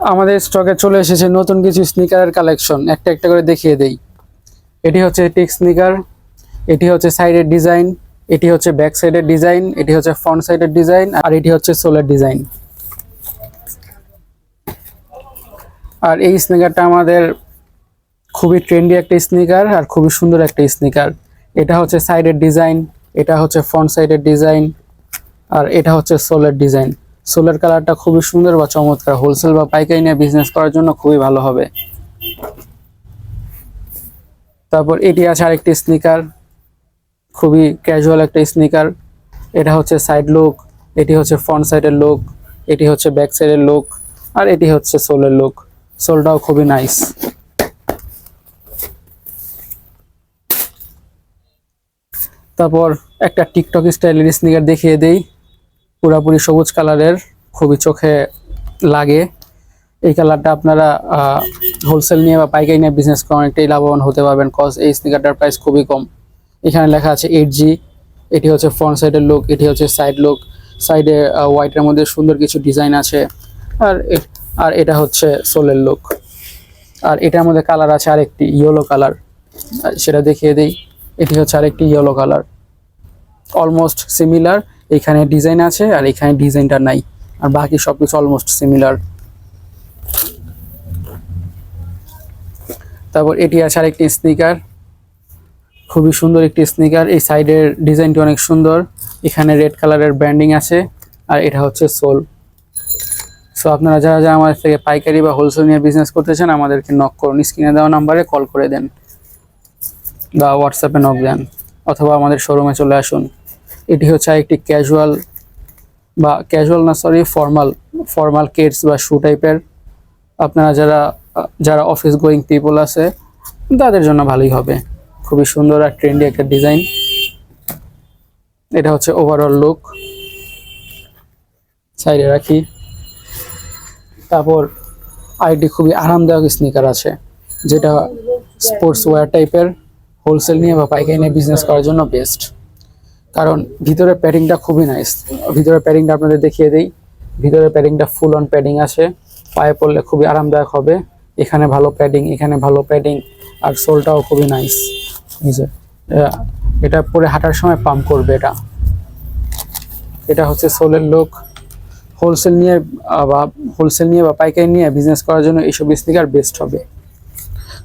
আমাদের স্টকে চলে এসেছে নতুন কিছু স্নিকারের কালেকশন একটা একটা করে দেখিয়ে দেই। এটি হচ্ছে টিক স্নিকার এটি হচ্ছে সাইডের ডিজাইন এটি হচ্ছে ব্যাক সাইডের ডিজাইন এটি হচ্ছে ফ্রন্ট সাইডের ডিজাইন আর এটি হচ্ছে সোলার ডিজাইন আর এই স্নিকারটা আমাদের খুবই ট্রেন্ডি একটা স্নিকার আর খুবই সুন্দর একটা স্নিকার এটা হচ্ছে সাইডের ডিজাইন এটা হচ্ছে ফ্রন্ট সাইডের ডিজাইন আর এটা হচ্ছে সোলার ডিজাইন সোলার কালারটা খুবই সুন্দর বা চমৎকার। হোলসেল বা পাইকারি নিয়ে বিজনেস করার জন্য খুবই ভালো হবে। তারপর এটি আছে আরেকটি স্নিকার খুবই ক্যাজুয়াল একটা স্নিকার এটা হচ্ছে সাইড লুক এটি হচ্ছে ফ্রন্ট সাইডের লুক এটি হচ্ছে ব্যাক সাইডের লুক আর এটি হচ্ছে সোলের লুক সোলটাও খুবই নাইস তারপর একটা টিকটক স্টাইলের স্নিকার দেখিয়ে দেই। পুরাপুরি সবুজ কালারের, খুবই চোখে লাগে। এই কালারটা আপনারা হোলসেল নিয়ে বা পাইকারি নিয়ে বিজনেস করে অনেকটাই লাভবান হতে পারবেন কজ এই স্নিকারটার প্রাইস খুবই কম। এখানে লেখা আছে এইট জি এটি হচ্ছে ফ্রন্ট সাইডের লুক এটি হচ্ছে সাইড লুক সাইডে হোয়াইটের মধ্যে সুন্দর কিছু ডিজাইন আছে। আর আর এটা হচ্ছে সোলের লুক আর এটার মধ্যে কালার আছে আরেকটি ইয়েলো কালার সেটা দেখিয়ে দিই। এটি হচ্ছে আরেকটি ইয়েলো কালার অলমোস্ট সিমিলার এখানে ডিজাইন আছে আর এখানে ডিজাইনটা নাই। আর বাকি সব কিছু অলমোস্ট সিমিলার তারপর এটি আছে আরেকটি স্নিকার খুবই সুন্দর একটি স্নিকার এই সাইডের ডিজাইনটি অনেক সুন্দর। এখানে রেড কালারের ব্র্যান্ডিং আছে। আর এটা হচ্ছে সোল সো আপনারা যারা যারা আমাদের থেকে পাইকারি বা হোলসেল নিয়ে বিজনেস করতে চান, আমাদেরকে নক করুন। স্ক্রিনে দেওয়া নাম্বারে কল করে দেন। বা হোয়াটসঅ্যাপে নক দেন। অথবা আমাদের শোরুমে চলে আসুন। এটি হচ্ছে একটি ক্যাজুয়াল বা ক্যাজুয়াল না সরি ফর্মাল ফর্মাল কেটস বা শু টাইপের আপনারা যারা যারা অফিস গোয়িং পিপল আছে, তাদের জন্য ভালোই হবে। খুবই সুন্দর আর ট্রেন্ডি একটা ডিজাইন এটা হচ্ছে ওভারঅল লুক সাইডে রাখি। তারপর আরেকটি খুবই আরামদায়ক স্নিকার আছে, যেটা স্পোর্টস ওয়্যার টাইপের হোলসেল নিয়ে বা পাইকারি নিয়ে বিজনেস করার জন্য বেস্ট কারণ ভিতরে প্যাডিংটা খুবই নাইস ভিতরে প্যাডিংটা আপনাদের দেখিয়ে দিই। ভিতরে প্যাডিংটা ফুল অন প্যাডিং আছে পায়ে পড়লে খুবই আরামদায়ক হবে। এখানে ভালো প্যাডিং এখানে ভালো প্যাডিং আর সোলটাও খুবই নাইস এটা পরে হাঁটার সময় পাম্প করবে এটা। এটা হচ্ছে সোলের লোক। হোলসেল নিয়ে বা হোলসেল নিয়ে বা পাইকারি নিয়ে বিজনেস করার জন্য এইসব স্নিকার বেস্ট হবে।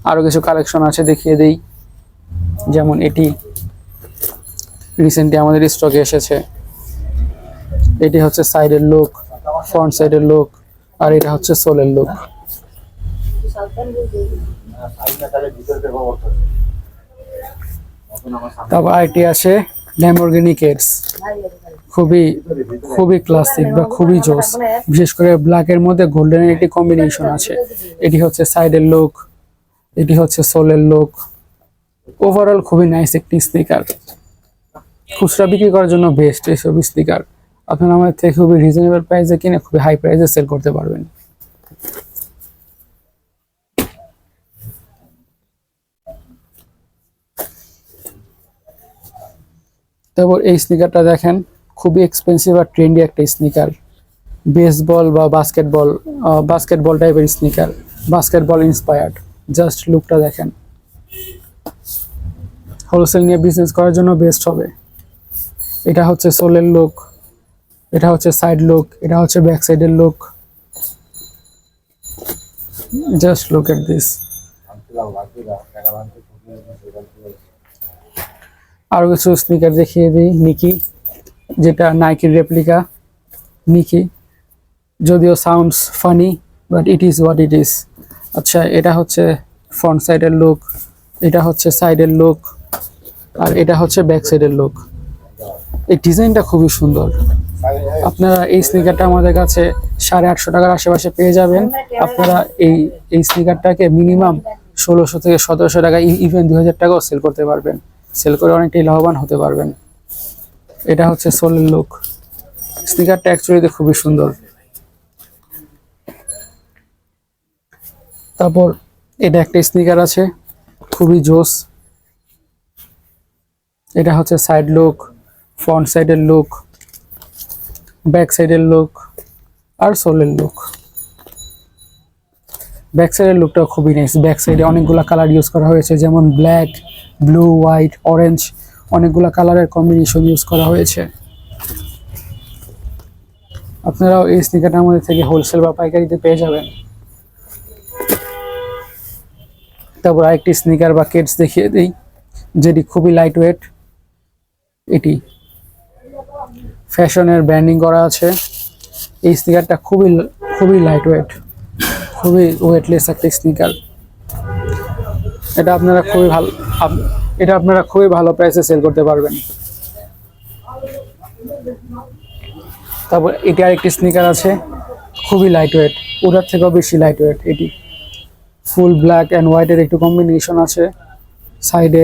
আরও কিছু কালেকশন আছে দেখিয়ে দেই। যেমন এটি। রিসেন্টলি আমাদের স্টকে এসেছে। এটি হচ্ছে সাইডের লুক ফ্রন্ট সাইডের লুক আর এটা হচ্ছে সোলের লুক তারপর আরেকটি আছে ল্যাম্বরগিনি কেটস খুবই খুবই ক্লাসিক বা খুবই জোস। বিশেষ করে ব্ল্যাকের মধ্যে গোল্ডেনের একটি কম্বিনেশন আছে। এটি হচ্ছে সাইডের লুক এটি হচ্ছে সোলের লুক ওভারঅল খুবই নাইস একটি স্নিকার খুচরা বিক্রি করার জন্য বেস্ট এইসব স্নিকার আপনারা আমাদের থেকে খুবই রিজনেবল প্রাইসে কিনে খুবই হাই প্রাইসে সেল করতে পারবেন। তারপর এই স্নিকারটা দেখেন, খুবই এক্সপেন্সিভ আর ট্রেন্ডি একটা স্নিকার বেসবল বা বাস্কেটবল বাস্কেটবল টাইপের স্নিকার বাস্কেটবল ইন্সপায়ার্ড জাস্ট লুকটা দেখেন। হোলসেল নিয়ে বিজনেস করার জন্য বেস্ট হবে। এটা হচ্ছে সোলের লুক, এটা হচ্ছে সাইড লুক, এটা হচ্ছে ব্যাক সাইডের look. Just look at this আরও কিছু স্নিকার দেখিয়ে দিই নিকি যেটা নাইকির রেপ্লিকা নিকি যদিও sounds funny but it is what it is আচ্ছা এটা হচ্ছে ফ্রন্ট সাইডের লুক, এটা হচ্ছে সাইডের লুক, আর এটা হচ্ছে ব্যাক সাইডের লুক। এই ডিজাইনটা খুবই সুন্দর। আপনারা এই স্নিকারটা আমাদের কাছে সাড়ে আটশো টাকার আশেপাশে পেয়ে যাবেন। আপনারা এই এই স্নিকারটাকে মিনিমাম ষোলোশো থেকে সতেরোশো টাকা ইভেন দুই হাজার টাকাও সেল করতে পারবেন। সেল করে অনেকটাই লাভবান হতে পারবেন। এটা হচ্ছে সোলের লুক স্নিকারটা অ্যাকচুয়ালিতে খুবই সুন্দর। তারপর এটা একটা স্নিকার আছে, খুবই জোস। এটা হচ্ছে সাইড লুক ফ্রন্ট সাইডের লুক ব্যাক সাইডের লুক আর সোলের লুক ব্যাক সাইডের লুকটাও খুবই নাইস ব্যাক সাইডে অনেকগুলো কালার ইউজ করা হয়েছে, যেমন ব্ল্যাক ব্লু হোয়াইট অরেঞ্জ অনেকগুলো কালারের কম্বিনেশন ইউজ করা হয়েছে। আপনারাও এই স্নিকারটা আমাদের থেকে হোলসেল বা পাইকারিতে পেয়ে যাবেন। তারপর আরেকটি স্নিকার বা কেটস দেখিয়ে দিই, যেটি খুবই লাইট ওয়েট এটি ফ্যাশনের ব্র্যান্ডিং করা আছে। এই স্নিকারটা খুবই খুবই লাইট ওয়েট খুবই ওয়েটলেস একটা স্নিকার। এটা আপনারা খুবই ভালো এটা আপনারা খুবই ভালো প্রাইসে সেল করতে পারবেন। তারপর এটি আরেকটি স্নিকার আছে, খুবই লাইট ওয়েট ওটার থেকেও বেশি লাইট ওয়েট এটি। ফুল ব্ল্যাক অ্যান্ড হোয়াইটের একটু কম্বিনেশন আছে। সাইডে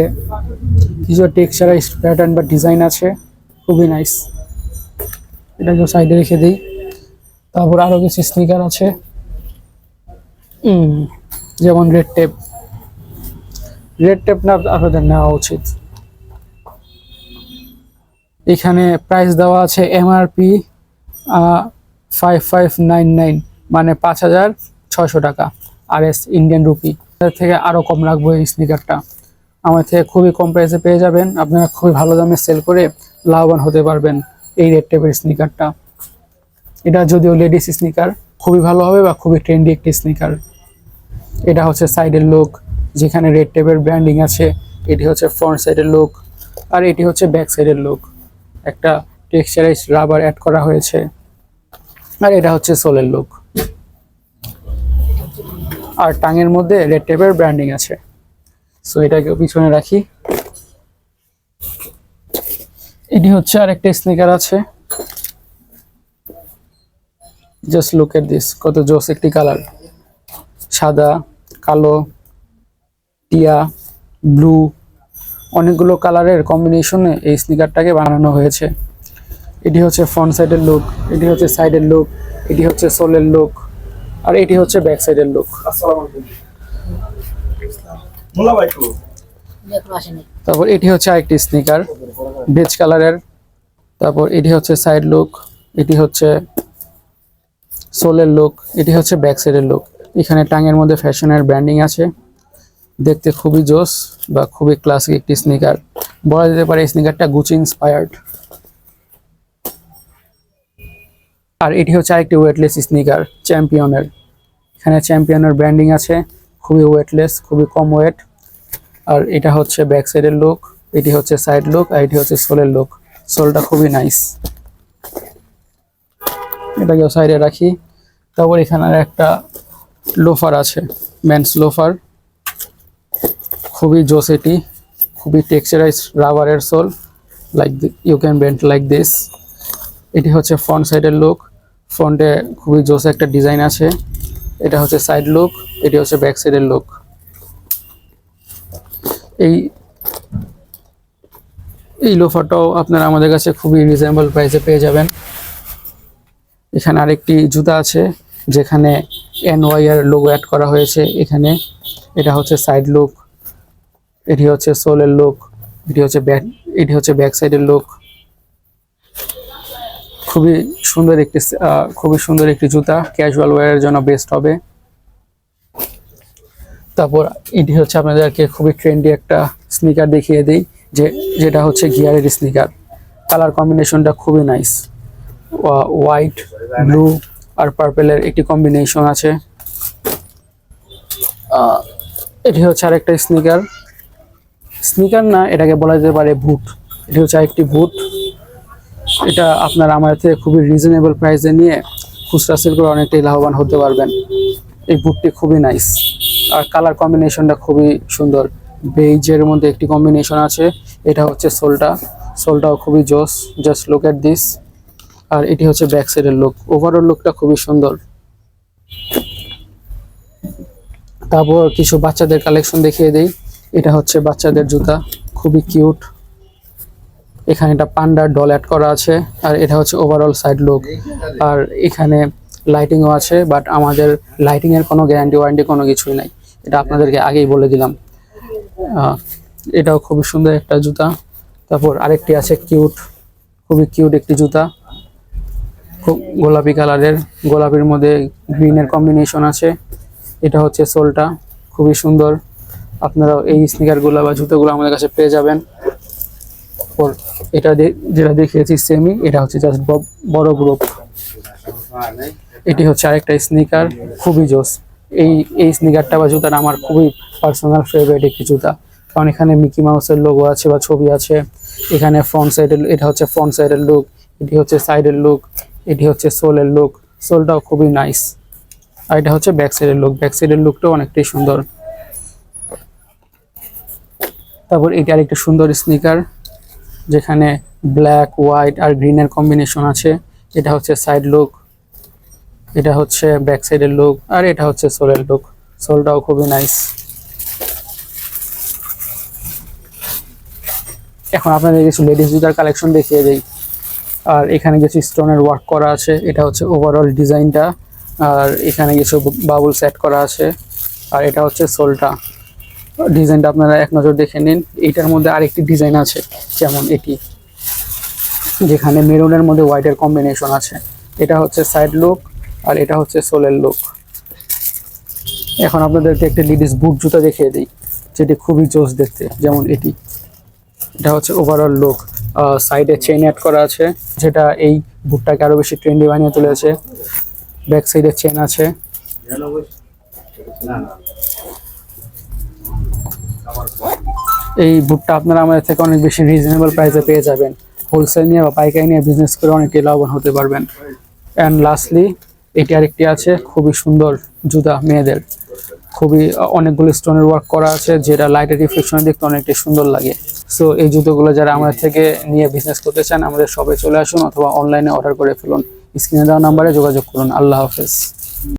কিছু টেক্সচারাইজ প্যাটার্ন বা ডিজাইন আছে। খুবই নাইস এটাকে সাইডে রেখে দিই। তারপর আরও কিছু স্নিকার আছে। যেমন রেড টেপ। রেড টেপ না আপনাদের নেওয়া উচিত। এখানে প্রাইস দেওয়া আছে MRP five five nine nine মানে পাঁচ হাজার ছয়শো টাকা। আর এস ইন্ডিয়ান রুপি তার থেকে আরও কম রাখব এই স্নিকারটা। আমার থেকে খুবই কম প্রাইসে পেয়ে যাবেন। আপনারা খুবই ভালো দামে সেল করে লাভবান হতে পারবেন। এই রেড টেপের স্নিকারটা এটা যদিও লেডিস স্নিকার খুবই ভালো হবে বা খুবই ট্রেন্ডি একটি স্নিকার এটা হচ্ছে সাইডের লুক যেখানে রেড টেপের ব্র্যান্ডিং আছে, এটি হচ্ছে ফ্রন্ট সাইডের লুক আর এটি হচ্ছে ব্যাক সাইডের লুক একটা টেক্সচারাইজ রাবার অ্যাড করা হয়েছে, আর এটা হচ্ছে সোলের লুক আর টাঙের মধ্যে রেড টেপের ব্র্যান্ডিং আছে। সো এটাকে পিছনে রাখি। এটি হচ্ছে আরেকটা স্নিকার আছে। জাস্ট লুক এট দিস কত জোস একটি কালার সাদা কালো টিয়া ব্লু অনেকগুলো কালারের কম্বিনেশনে এই স্নিকারটাকে বানানো হয়েছে। এটি হচ্ছে ফ্রন্ট সাইডের লুক এটি হচ্ছে সাইডের লুক এটি হচ্ছে সোলের লুক আর এটি হচ্ছে ব্যাক সাইডের লুক আসসালামু আলাইকুম। তারপর এটি হচ্ছে আরেকটি স্নিকার বেজ কালারের তারপর এটি হচ্ছে সাইড লুক এটি হচ্ছে সোলের লুক এটি হচ্ছে ব্যাক সাইডের লুক এখানে টাঙের মধ্যে ফ্যাশনের ব্র্যান্ডিং আছে। দেখতে খুবই জোস বা খুবই ক্লাসিক একটি স্নিকার বলা যেতে পারে এই স্নিকারটা গুচি ইন্সপায়ার্ড আর এটি হচ্ছে আরেকটি ওয়েটলেস স্নিকার চ্যাম্পিয়নের এখানে চ্যাম্পিয়নের ব্র্যান্ডিং আছে। খুবই ওয়েটলেস খুবই কম ওয়েট আর এটা হচ্ছে ব্যাক সাইডের লুক এটি হচ্ছে সাইড লুক আর এটি হচ্ছে সোলের লুক সোলটা খুবই নাইস এটাকে সাইডে রাখি। তারপর এখানে একটা লোফার আছে ম্যানস লোফার খুবই জোস এটি, খুবই টেক্সচারাইজ রাবারের sole like you can bent like this এটি হচ্ছে ফ্রন্ট সাইডের লুক ফ্রন্টে খুবই জোস একটা ডিজাইন আছে। এটা হচ্ছে সাইড লুক এটি হচ্ছে ব্যাক সাইডের লুক এই এই লোফারটাও আপনারা আমাদের কাছে খুবই রিজনেবল প্রাইসে পেয়ে যাবেন। এখানে আরেকটি জুতা আছে, যেখানে এনওয়াই এর লোগো অ্যাড করা হয়েছে এখানে। এটা হচ্ছে সাইড লুক এটি হচ্ছে সোলের লুক এটি হচ্ছে ব্যাক এটি হচ্ছে ব্যাক সাইডের লুক খুবই সুন্দর একটি খুবই সুন্দর একটি জুতা ক্যাজুয়াল ওয়্যারের জন্য বেস্ট হবে। তারপর এটি হচ্ছে আপনাদেরকে খুবই ট্রেন্ডি একটা স্নিকার দেখিয়ে দিই, যে যেটা হচ্ছে গিয়ারের স্নিকার কালার কম্বিনেশনটা খুবই নাইস হোয়াইট ব্লু আর পার্পেলের একটি কম্বিনেশন আছে। এটি হচ্ছে আরেকটা স্নিকার স্নিকার না, এটাকে বলা যেতে পারে বুট এটি হচ্ছে আরেকটি বুট এটা আপনারা আমার থেকে খুবই রিজনেবল প্রাইসে নিয়ে খুচরা সেল করে অনেকটাই লাভবান হতে পারবেন। এই বুটটি খুবই নাইস আর কালার কম্বিনেশনটা খুবই সুন্দর। বেইজের মধ্যে একটি কম্বিনেশন আছে, এটা হচ্ছে সোলটা সোলটাও খুবই জোস জাস্ট লুক এট দিস আর এটি হচ্ছে ব্যাক সাইডের লুক ওভারঅল লুকটা খুবই সুন্দর। তারপর কিছু বাচ্চাদের কালেকশন দেখিয়ে দেই। এটা হচ্ছে বাচ্চাদের জুতা, খুবই কিউট এখানে একটা পান্ডার ডল অ্যাড করা আছে, আর এটা হচ্ছে ওভারঅল সাইড লুক আর এখানে লাইটিংও আছে বাট আমাদের লাইটিং এর কোনো গ্যারান্টি ওয়ারেন্টি কোনো কিছুই নাই। এটা আপনাদেরকে আগেই বলে দিলাম। এটাও খুবই সুন্দর একটা জুতা। তারপর আরেকটি আছে কিউট, খুবই কিউট একটি জুতা। খুব গোলাপি কালারের, গোলাপির মধ্যে গ্রিনের কম্বিনেশন আছে। এটা হচ্ছে সোলটা, খুবই সুন্দর। আপনারা এই স্নিকারগুলো বা জুতোগুলো আমাদের কাছে পেয়ে যাবেন। এটা যেটা দেখিয়েছি সেমি এটা হচ্ছে জাস্ট বড় গ্রুপ এটি হচ্ছে আরেকটা স্নিকার খুবই জোস। এই এই স্নিকারটা বা জুতাটা আমার খুবই পার্সোনাল ফেভারিট একটি জুতা। কারণ এখানে মিকি মাউসের লোগো আছে বা ছবি আছে। এখানে ফ্রন্ট সাইডের এটা হচ্ছে ফ্রন্ট সাইডের লুক এটি হচ্ছে সাইডের লুক এটি হচ্ছে সোলের লুক সোলটাও খুবই নাইস আর এটা হচ্ছে ব্যাক সাইডের লুক ব্যাক সাইডের লুকটাও অনেকটাই সুন্দর। তারপর এটা আরেকটা সুন্দর স্নিকার যেখানে ব্ল্যাক হোয়াইট আর গ্রিনের কম্বিনেশন আছে। এটা হচ্ছে সাইড লুক এটা হচ্ছে ব্যাক সাইডের লুক আর এটা হচ্ছে সোলের লুক সোলটাও খুবই নাইস এখন আপনাদের কিছু লেডিস জুতার কালেকশন দেখিয়ে দেই। আর এখানে কিছু স্টোনের ওয়ার্ক করা আছে, এটা হচ্ছে ওভারঅল ডিজাইনটা আর এখানে কিছু বাবুল সেট করা আছে, আর এটা হচ্ছে সোলটা ডিজাইনটা আপনারা এক নজর দেখে নিন। এটার মধ্যে আরেকটি ডিজাইন আছে, যেমন এটি। যেখানে মেরুনের মধ্যে হোয়াইটের কম্বিনেশন আছে। এটা হচ্ছে সাইড লুক আর এটা হচ্ছে সোলের লুক এখন আপনাদেরকে একটা লেডিস বুট জুতা দেখিয়ে দিই, যেটি খুবই জোস দেখতে, যেমন এটি। এটা হচ্ছে ওভারঅল লুক সাইডে চেইন অ্যাড করা আছে, যেটা এই বুটটাকে আরও বেশি ট্রেন্ডি বানিয়ে তুলেছে। ব্যাক সাইডে চেন আছে। এই বুটটা আপনারা আমাদের থেকে অনেক বেশি রিজনেবল প্রাইসে পেয়ে যাবেন। হোলসেল নিয়ে বা পাইকারি নিয়ে বিজনেস করে অনেকটাই লাভবান হতে পারবেন। অ্যান্ড লাস্টলি এটি আরেকটি আছে খুবই সুন্দর জুতা মেয়েদের। খুবই অনেকগুলো স্টোনের ওয়ার্ক করা আছে, যেটা লাইটের রিফ্লেকশনে দেখতে অনেকটি সুন্দর লাগে। সো এই জুতোগুলো যারা আমাদের থেকে নিয়ে বিজনেস করতে চান, আমাদের সবে চলে আসুন অথবা অনলাইনে অর্ডার করে ফেলুন। স্ক্রিনে দেওয়া নাম্বারে যোগাযোগ করুন। আল্লাহ হাফেজ।